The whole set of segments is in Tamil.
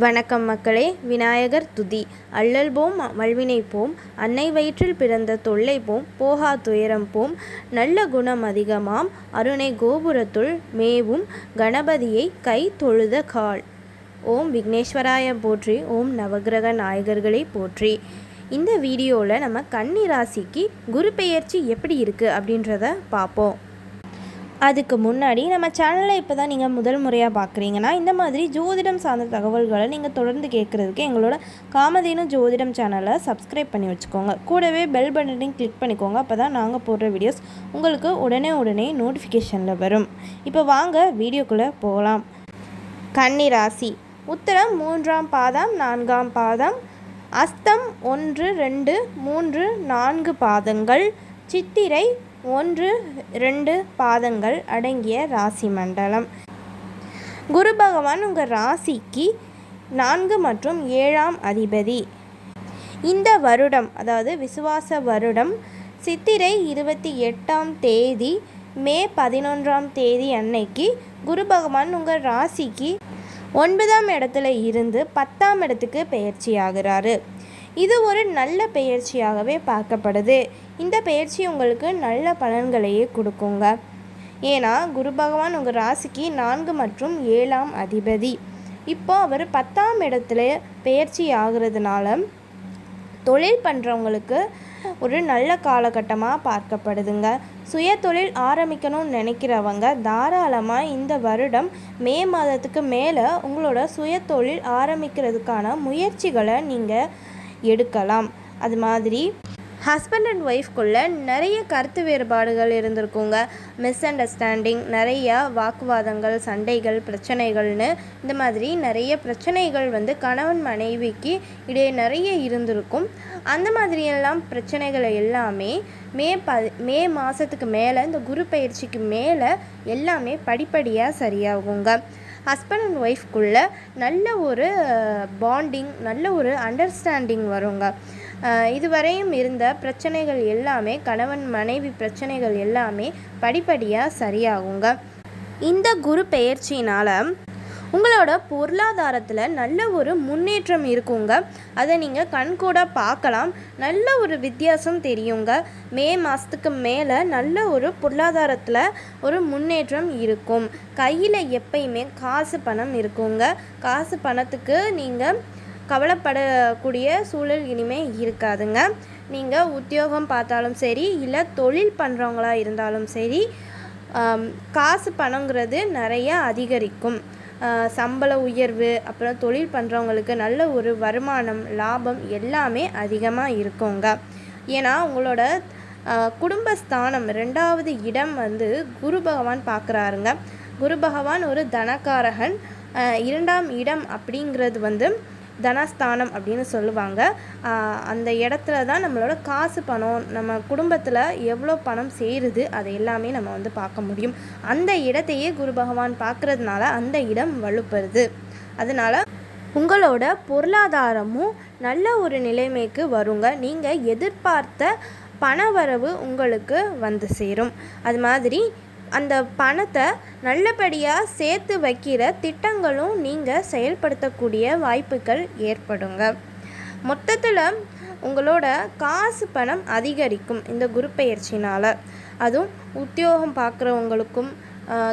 வணக்கம் மக்களே விநாயகர் துதி. அல்லல் போம் வல்வினை போம். அன்னை வயிற்றில் பிறந்த தொல்லை போம். போகா துயரம் போம். நல்ல குணம் அதிகமாம். அருணை கோபுரத்துள் மேவும். கணபதியை கை தொழுத கால். ஓம் விக்னேஸ்வராய போற்றி. ஓம் நவகிரக நாயகர்களை போற்றி. இந்த வீடியோவில் நம்ம கன்னி ராசிக்கு குரு பெயர்ச்சி எப்படி இருக்குது அப்படின்றத பார்ப்போம் அதுக்கு முன்னாடி நம்ம சேனலை இப்போ தான் நீங்கள் முதல் முறையாக பார்க்குறீங்கன்னா இந்த மாதிரி ஜோதிடம் சார்ந்த தகவல்களை நீங்கள் தொடர்ந்து கேட்குறதுக்கு எங்களோட காமதேனு ஜோதிடம் சேனலை சப்ஸ்கிரைப் பண்ணி வச்சுக்கோங்க. கூடவே பெல் பட்டனையும் கிளிக் பண்ணிக்கோங்க. அப்போ தான் நாங்கள் போடுற வீடியோஸ் உங்களுக்கு உடனே உடனே நோட்டிஃபிகேஷனில் வரும். இப்போ வாங்க வீடியோக்குள்ளே போகலாம் கன்னி ராசி. உத்தரம் மூன்றாம் பாதம் நான்காம் பாதம் அஸ்தம் ஒன்று ரெண்டு மூன்று நான்கு பாதங்கள். சித்திரை ஒன்று ரெண்டு பாதங்கள் அடங்கிய ராசி மண்டலம். குரு பகவான் உங்கள் ராசிக்கு நான்கு மற்றும் ஏழாம் அதிபதி. இந்த வருடம் அதாவது விசுவாச வருடம் சித்திரை இருபத்தி எட்டாம் தேதி மே பதினொன்றாம் தேதி அன்னைக்கு குரு பகவான் உங்கள் ராசிக்கு ஒன்பதாம் இடத்துல இருந்து பத்தாம் இடத்துக்கு பெயர்ச்சி ஆகிறாரு இது ஒரு நல்ல பயிற்சியாகவே பார்க்கப்படுது. இந்த பயிற்சி உங்களுக்கு நல்ல பலன்களையே கொடுக்குங்க. ஏன்னா குரு பகவான் உங்கள் ராசிக்கு நான்கு மற்றும் ஏழாம் அதிபதி. இப்போ அவர் பத்தாம் இடத்துல பயிற்சி ஆகிறதுனால தொழில் பண்ணுறவங்களுக்கு ஒரு நல்ல காலகட்டமாக பார்க்கப்படுதுங்க. சுய தொழில் ஆரம்பிக்கணும்னு நினைக்கிறவங்க தாராளமாக இந்த வருடம் மே மாதத்துக்கு மேலே உங்களோட சுய தொழில் ஆரம்பிக்கிறதுக்கான முயற்சிகளை நீங்கள் எடுக்கலாம். அது மாதிரி ஹஸ்பண்ட் அண்ட் ஒய்ஃப்குள்ளே நிறைய கருத்து வேறுபாடுகள் இருந்திருக்குங்க. மிஸ் அண்டர்ஸ்டாண்டிங் நிறையா வாக்குவாதங்கள் சண்டைகள் பிரச்சனைகள்னு இந்த மாதிரி நிறைய பிரச்சனைகள் வந்து கணவன் மனைவிக்கு இடையே நிறைய இருந்திருக்கும். அந்த மாதிரியெல்லாம் பிரச்சனைகளை எல்லாமே மே ப மே மாதத்துக்கு மேலே இந்த குரு பயிற்சிக்கு மேலே எல்லாமே படிப்படியாக சரியாகுங்க. ஹஸ்பண்ட் அண்ட் ஒய்ஃப்குள்ளே நல்ல ஒரு பாண்டிங் நல்ல ஒரு அண்டர்ஸ்டாண்டிங் வருங்க. இதுவரையும் இருந்த பிரச்சனைகள் எல்லாமே கணவன் மனைவி பிரச்சனைகள் எல்லாமே படிப்படியாக சரியாகுங்க. இந்த குரு பெயர்ச்சினால் உங்களோட பொருளாதாரத்தில் நல்ல ஒரு முன்னேற்றம் இருக்குங்க. அதை நீங்கள் கண்கூட பார்க்கலாம். நல்ல ஒரு வித்தியாசம் தெரியுங்க. மே மாதத்துக்கு மேலே நல்ல ஒரு பொருளாதாரத்தில் ஒரு முன்னேற்றம் இருக்கும். கையில் எப்பயுமே காசு பணம் இருக்குங்க. காசு பணத்துக்கு நீங்கள் கவலைப்படக்கூடிய சூழல் இனிமேல் இருக்காதுங்க. நீங்கள் உத்தியோகம் பார்த்தாலும் சரி இல்லை தொழில் பண்ணுறவங்களா இருந்தாலும் சரி காசு பணங்கிறது நிறைய அதிகரிக்கும். சம்பள உயர்வு அப்புறம் தொழில் பண்ணுறவங்களுக்கு நல்ல ஒரு வருமானம் லாபம் எல்லாமே அதிகமாக இருக்குங்க. ஏன்னா உங்களோட குடும்பஸ்தானம் ரெண்டாவது இடம் வந்து குரு பகவான் பார்க்குறாருங்க குரு பகவான் ஒரு தனக்காரகன். இரண்டாம் இடம் அப்படிங்கிறது வந்து தனஸ்தானம் அப்படின்னு சொல்லுவாங்க. அந்த இடத்துல தான் நம்மளோட காசு பணம் நம்ம குடும்பத்தில் எவ்வளோ பணம் சேருது அதை எல்லாமே நம்ம வந்து பார்க்க முடியும். அந்த இடத்தையே குரு பகவான் பார்க்குறதுனால அந்த இடம் வலுப்படுது அதனால் உங்களோட பொருளாதாரமும் நல்ல ஒரு நிலைமைக்கு வருங்க. நீங்கள் எதிர்பார்த்த பணவரவு உங்களுக்கு வந்து சேரும். அது மாதிரி அந்த பணத்தை நல்லபடியாக சேர்த்து வைக்கிற திட்டங்களும் நீங்கள் செயல்படுத்தக்கூடிய வாய்ப்புகள் ஏற்படுங்க. மொத்தத்தில் உங்களோட காசு பணம் அதிகரிக்கும் இந்த குரு பயிற்சினால் அதுவும் உத்தியோகம் பார்க்குறவங்களுக்கும்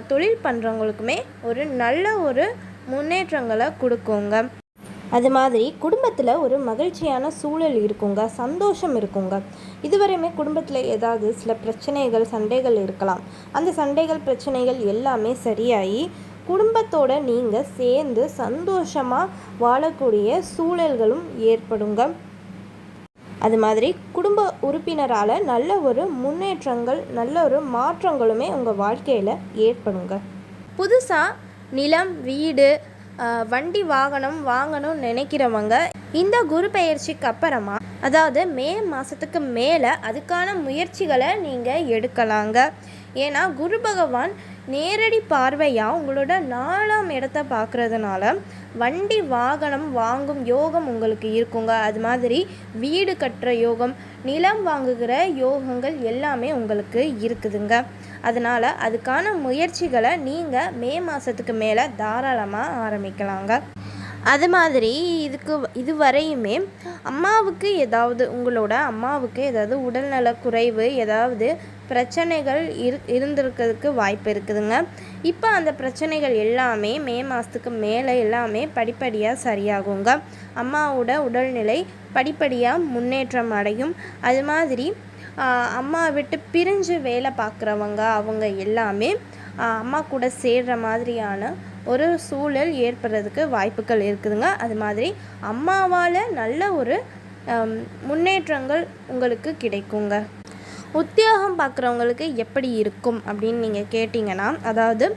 தொழில் பண்ணுறவங்களுக்குமே ஒரு நல்ல ஒரு முன்னேற்றங்களை கொடுக்குங்க. அது மாதிரி குடும்பத்தில் ஒரு மகிழ்ச்சியான சூழல் இருக்குங்க சந்தோஷம் இருக்குங்க. இதுவரையுமே குடும்பத்தில் ஏதாவது சில பிரச்சனைகள் சண்டைகள் இருக்கலாம். அந்த சண்டைகள் பிரச்சனைகள் எல்லாமே சரியாகி குடும்பத்தோட நீங்கள் சேர்ந்து சந்தோஷமாக வாழக்கூடிய சூழல்களும் ஏற்படுங்க. அது மாதிரி குடும்ப உறுப்பினரால் நல்ல ஒரு முன்னேற்றங்கள் நல்ல ஒரு மாற்றங்களுமே உங்கள் வாழ்க்கையில் ஏற்படுங்க. புதுசாக நிலம் வீடு வண்டி வாகனம் வாங்கணும்னு நினைக்கிறவங்க இந்த குரு பயிற்சிக்கு அப்புறமா அதாவது மே மாதத்துக்கு மேலே அதுக்கான முயற்சிகளை நீங்கள் எடுக்கலாங்க. ஏன்னா குரு பகவான் நேரடி பார்வையாக உங்களோட நாலாம் இடத்த பார்க்குறதுனால வண்டி வாகனம் வாங்கும் யோகம் உங்களுக்கு இருக்குங்க. அது மாதிரி வீடு கட்டுற யோகம் நிலம் வாங்குகிற யோகங்கள் எல்லாமே உங்களுக்கு இருக்குதுங்க. அதனால் அதுக்கான முயற்சிகளை நீங்கள் மே மாதத்துக்கு மேலே தாராளமாக ஆரம்பிக்கலாங்க. அது மாதிரி இதுக்கு இது வரையுமே அம்மாவுக்கு ஏதாவது உங்களோட அம்மாவுக்கு ஏதாவது உடல்நல குறைவு ஏதாவது பிரச்சனைகள் இரு இருந்திருக்கிறதுக்கு வாய்ப்பு இருக்குதுங்க. இப்போ அந்த பிரச்சனைகள் எல்லாமே மே மாதத்துக்கு மேலே எல்லாமே படிப்படியாக சரியாகுங்க. அம்மாவோட உடல்நிலை படிப்படியாக முன்னேற்றம் அடையும். அது மாதிரி அம்மா விட்டு பிரிஞ்சு வேலை பார்க்குறவங்க அவங்க எல்லாமே அம்மா கூட சேர்கிற மாதிரியான ஒரு சூழல் ஏற்படுறதுக்கு வாய்ப்புகள் இருக்குதுங்க. அது மாதிரி அம்மாவால் நல்ல ஒரு முன்னேற்றங்கள் உங்களுக்கு கிடைக்குங்க. உத்தியோகம் பார்க்குறவங்களுக்கு எப்படி இருக்கும் அப்படின்னு நீங்கள் கேட்டிங்கன்னா அதாவது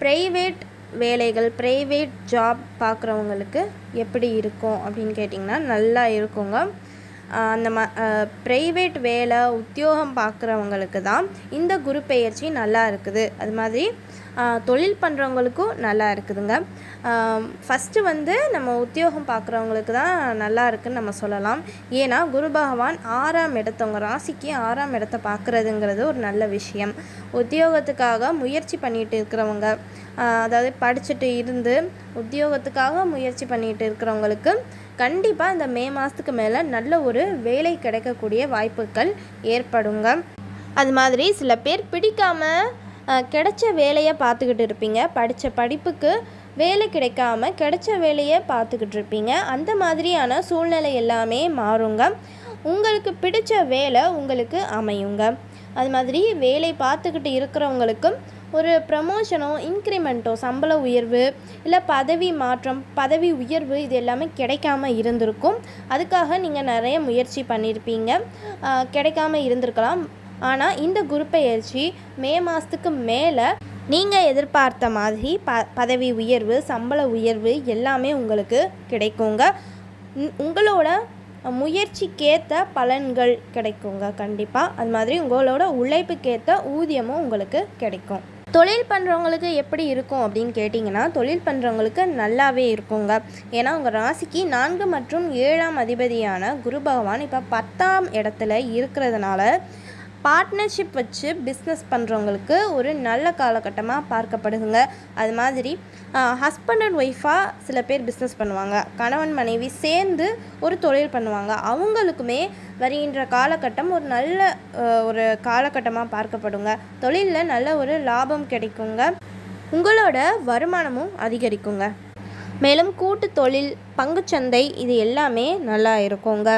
ப்ரைவேட் வேலைகள் ப்ரைவேட் ஜாப் பார்க்குறவங்களுக்கு எப்படி இருக்கும் அப்படின்னு கேட்டிங்கன்னா நல்லா இருக்குங்க. அந்த ம ப்ரைவேட் வேலை உத்தியோகம் பார்க்குறவங்களுக்கு தான் இந்த குரு பெயர்ச்சி நல்லா இருக்குது. அது மாதிரி தொழில் பண்ணுறவங்களுக்கும் நல்லா இருக்குதுங்க. ஃபஸ்ட்டு வந்து நம்ம உத்தியோகம் பார்க்குறவங்களுக்கு தான் நல்லா இருக்குதுன்னு நம்ம சொல்லலாம். ஏன்னா குரு பகவான் ஆறாம் இடத்தவங்க ராசிக்கு ஆறாம் இடத்த பார்க்குறதுங்கிறது ஒரு நல்ல விஷயம். உத்தியோகத்துக்காக முயற்சி பண்ணிகிட்டு இருக்கிறவங்க. அதாவது படிச்சுட்டு இருந்து உத்தியோகத்துக்காக முயற்சி பண்ணிகிட்டு இருக்கிறவங்களுக்கு கண்டிப்பாக இந்த மே மாதத்துக்கு மேலே நல்ல ஒரு வேலை கிடைக்கக்கூடிய வாய்ப்புகள் ஏற்படுங்க. அது மாதிரி சில பேர் பிடிக்காமல் கிடைச்ச வேலையை பார்த்துக்கிட்டு இருப்பீங்க. படித்த படிப்புக்கு வேலை கிடைக்காம கிடைச்ச வேலையை பார்த்துக்கிட்டு இருப்பீங்க. அந்த மாதிரியான சூழ்நிலை எல்லாமே மாறுங்க. உங்களுக்கு பிடிச்ச வேலை உங்களுக்கு அமையுங்க. அது மாதிரி வேலை பார்த்துக்கிட்டு இருக்கிறவங்களுக்கும் ஒரு ப்ரமோஷனோ இன்க்ரிமெண்ட்டோ சம்பள உயர்வு இல்லை பதவி மாற்றம் பதவி உயர்வு இது எல்லாமே கிடைக்காம இருந்திருக்கும். அதுக்காக நீங்கள் நிறைய முயற்சி பண்ணியிருப்பீங்க கிடைக்காம இருந்திருக்கலாம். ஆனால் இந்த குரு பயிற்சி மே மாதத்துக்கு மேலே நீங்கள் எதிர்பார்த்த மாதிரி ப பதவி உயர்வு சம்பள உயர்வு எல்லாமே உங்களுக்கு கிடைக்குங்க. உங்களோட முயற்சிக்கேற்ற பலன்கள் கிடைக்குங்க கண்டிப்பாக அது மாதிரி உங்களோட உழைப்புக்கேற்ற ஊதியமும் உங்களுக்கு கிடைக்கும். தொழில் பண்ணுறவங்களுக்கு எப்படி இருக்கும் அப்படின்னு கேட்டிங்கன்னா தொழில் பண்ணுறவங்களுக்கு நல்லாவே இருக்குங்க. ஏன்னா உங்கள் ராசிக்கு நான்கு மற்றும் ஏழாம் அதிபதியான குரு பகவான் இப்போ பத்தாம் இடத்துல இருக்கிறதுனால பார்ட்னர்ஷிப் வச்சு பிஸ்னஸ் பண்ணுறவங்களுக்கு ஒரு நல்ல காலகட்டமாக பார்க்கப்படுதுங்க. அது மாதிரி ஹஸ்பண்ட் அண்ட் ஒய்ஃபாக சில பேர் பிஸ்னஸ் பண்ணுவாங்க. கணவன் மனைவி சேர்ந்து ஒரு தொழில் பண்ணுவாங்க. அவங்களுக்குமே வருகின்ற காலகட்டம் ஒரு நல்ல ஒரு காலகட்டமாக பார்க்கப்படுங்க. தொழிலில் நல்ல ஒரு லாபம் கிடைக்குங்க. உங்களோட வருமானமும் அதிகரிக்குங்க. மேலும் கூட்டு தொழில் பங்குச்சந்தை இது எல்லாமே நல்லா இருக்குங்க.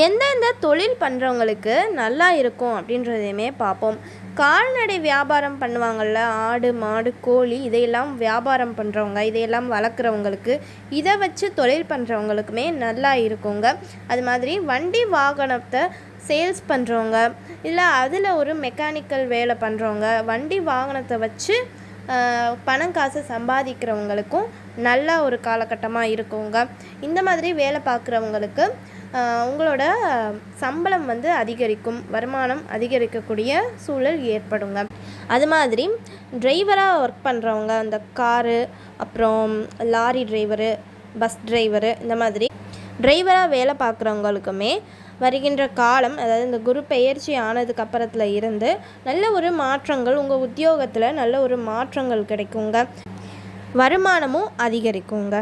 எந்தெந்த தொழில் பண்ணுறவங்களுக்கு நல்லா இருக்கும் அப்படின்றதையுமே பார்ப்போம். கால்நடை வியாபாரம் பண்ணுவாங்கள்ல ஆடு மாடு கோழி இதையெல்லாம் வியாபாரம் பண்ணுறவங்க இதையெல்லாம் வளர்க்குறவங்களுக்கு இதை வச்சு தொழில் பண்ணுறவங்களுக்குமே நல்லா இருக்குங்க. அது மாதிரி வண்டி வாகனத்தை சேல்ஸ் பண்ணுறவங்க இல்லை அதில் ஒரு மெக்கானிக்கல் வேலை பண்ணுறவங்க வண்டி வாகனத்தை வச்சு பணம் காசு சம்பாதிக்கிறவங்களுக்கும் நல்ல ஒரு காலகட்டமாக இருக்குங்க. இந்த மாதிரி வேலை பார்க்குறவங்களுக்கு உங்களோட சம்பளம் வந்து அதிகரிக்கும் வருமானம் அதிகரிக்கக்கூடிய சூழல் ஏற்படுங்க. அது மாதிரி டிரைவராக ஒர்க் பண்ணுறவங்க அந்த காரு அப்புறம் லாரி டிரைவரு பஸ் டிரைவரு இந்த மாதிரி டிரைவராக வேலை பார்க்குறவங்களுக்குமே வருகின்ற காலம் அதாவது இந்த குரு பெயர்ச்சி ஆனதுக்கப்புறத்தில் இருந்து நல்ல ஒரு மாற்றங்கள் உங்கள் உத்தியோகத்தில் நல்ல ஒரு மாற்றங்கள் கிடைக்குங்க. வருமானமும் அதிகரிக்குங்க.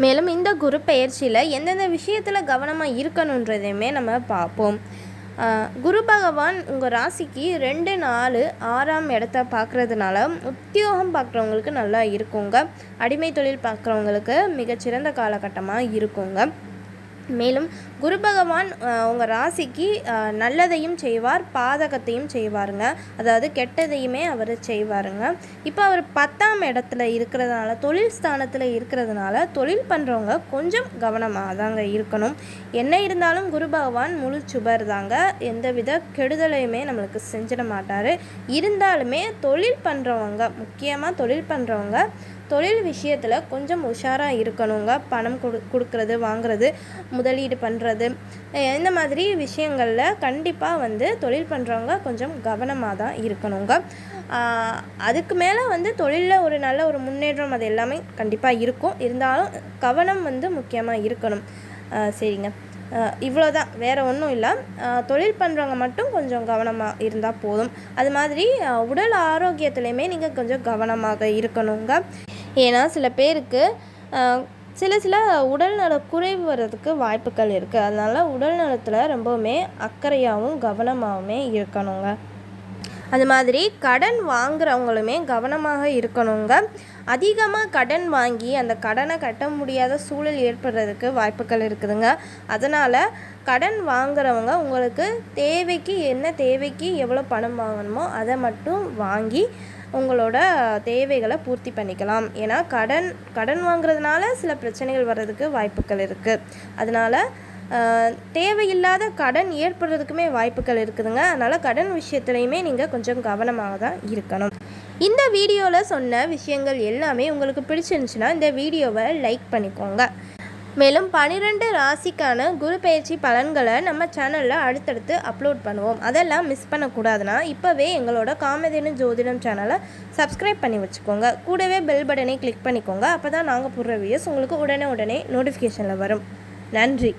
மேலும் இந்த குரு பெயர்ச்சியில் எந்தெந்த விஷயத்தில் கவனமாக இருக்கணுன்றதையுமே நம்ம பார்ப்போம். குரு பகவான் உங்கள் ராசிக்கு ரெண்டு நாலு ஆறாம் இடத்த பார்க்குறதுனால உத்தியோகம் பார்க்குறவங்களுக்கு நல்லா இருக்குங்க. அடிமை தொழில் பார்க்குறவங்களுக்கு மிகச்சிறந்த காலகட்டமாக இருக்குங்க. மேலும் குரு பகவான் உங்கள் ராசிக்கு நல்லதையும் செய்வார் பாதகத்தையும் செய்வாருங்க. அதாவது கெட்டதையுமே அவர் செய்வாருங்க. இப்போ அவர் பத்தாம் இடத்துல இருக்கிறதுனால தொழில் ஸ்தானத்தில் இருக்கிறதுனால தொழில் பண்ணுறவங்க கொஞ்சம் கவனமாக தாங்க இருக்கணும். என்ன இருந்தாலும் குரு பகவான் முழு சுபர் தாங்க எந்தவித கெடுதலையுமே நம்மளுக்கு செஞ்சிட மாட்டார். இருந்தாலுமே தொழில் பண்ணுறவங்க முக்கியமாக தொழில் பண்ணுறவங்க தொழில் விஷயத்தில் கொஞ்சம் உஷாராக இருக்கணுங்க. பணம் கொடு கொடுக்கறது வாங்குறது முதலீடு பண்ணுறது இந்த மாதிரி விஷயங்களில் கண்டிப்பாக வந்து தொழில் பண்ணுறவங்க கொஞ்சம் கவனமாக தான் இருக்கணுங்க அதுக்கு மேலே வந்து தொழிலில் ஒரு நல்ல ஒரு முன்னேற்றம் அது எல்லாமே கண்டிப்பாக இருக்கும். இருந்தாலும் கவனம் வந்து முக்கியமாக இருக்கணும். சரிங்க. இவ்வளோ தான் வேறு ஒன்றும் இல்லை. தொழில் பண்ணுறவங்க மட்டும் கொஞ்சம் கவனமாக இருந்தால் போதும். அது மாதிரி உடல் ஆரோக்கியத்துலேயுமே நீங்கள் கொஞ்சம் கவனமாக இருக்கணுங்க. ஏன்னா சில பேருக்கு சில சில சில உடல்நல குறைவு வர்றதுக்கு வாய்ப்புகள் இருக்குது அதனால் உடல் நலத்தில் ரொம்பவுமே அக்கறையாகவும் கவனமாகவுமே இருக்கணுங்க. அது மாதிரி கடன் வாங்குறவங்களுமே கவனமாக இருக்கணுங்க. அதிகமாக கடன் வாங்கி அந்த கடனை கட்ட முடியாத சூழல் ஏற்படுறதுக்கு வாய்ப்புகள் இருக்குதுங்க. அதனால் கடன் வாங்குறவங்க உங்களுக்கு தேவைக்கு என்ன தேவைக்கு எவ்வளோ பணம் வாங்கணுமோ அதை மட்டும் வாங்கி உங்களோட தேவைகளை பூர்த்தி பண்ணிக்கலாம். ஏன்னா கடன் கடன் வாங்குறதுனால சில பிரச்சனைகள் வர்றதுக்கு வாய்ப்புகள் இருக்குது அதனால் தேவையில்லாத கடன் ஏற்படுறதுக்குமே வாய்ப்புகள் இருக்குதுங்க. அதனால் கடன் விஷயத்துலையுமே நீங்கள் கொஞ்சம் கவனமாக தான் இருக்கணும். இந்த வீடியோவில் சொன்ன விஷயங்கள் எல்லாமே உங்களுக்கு பிடிச்சிருந்துச்சுன்னா இந்த வீடியோவை லைக் பண்ணிக்கோங்க. மேலும் பன்னிரெண்டு ராசிக்கான குரு பயிற்சி பலன்களை நம்ம சேனலில் அடுத்தடுத்து அப்லோட் பண்ணுவோம். அதெல்லாம் மிஸ் பண்ணக்கூடாதுன்னா இப்போவே எங்களோட காமதேனு ஜோதிடம் சேனலை சப்ஸ்கிரைப் பண்ணி வச்சுக்கோங்க. கூடவே பெல் பட்டனை கிளிக் பண்ணிக்கோங்க. அப்போ தான் நாங்கள் போடுற வீடியோஸ் உங்களுக்கு உடனே உடனே நோட்டிஃபிகேஷனில் வரும். நன்றி.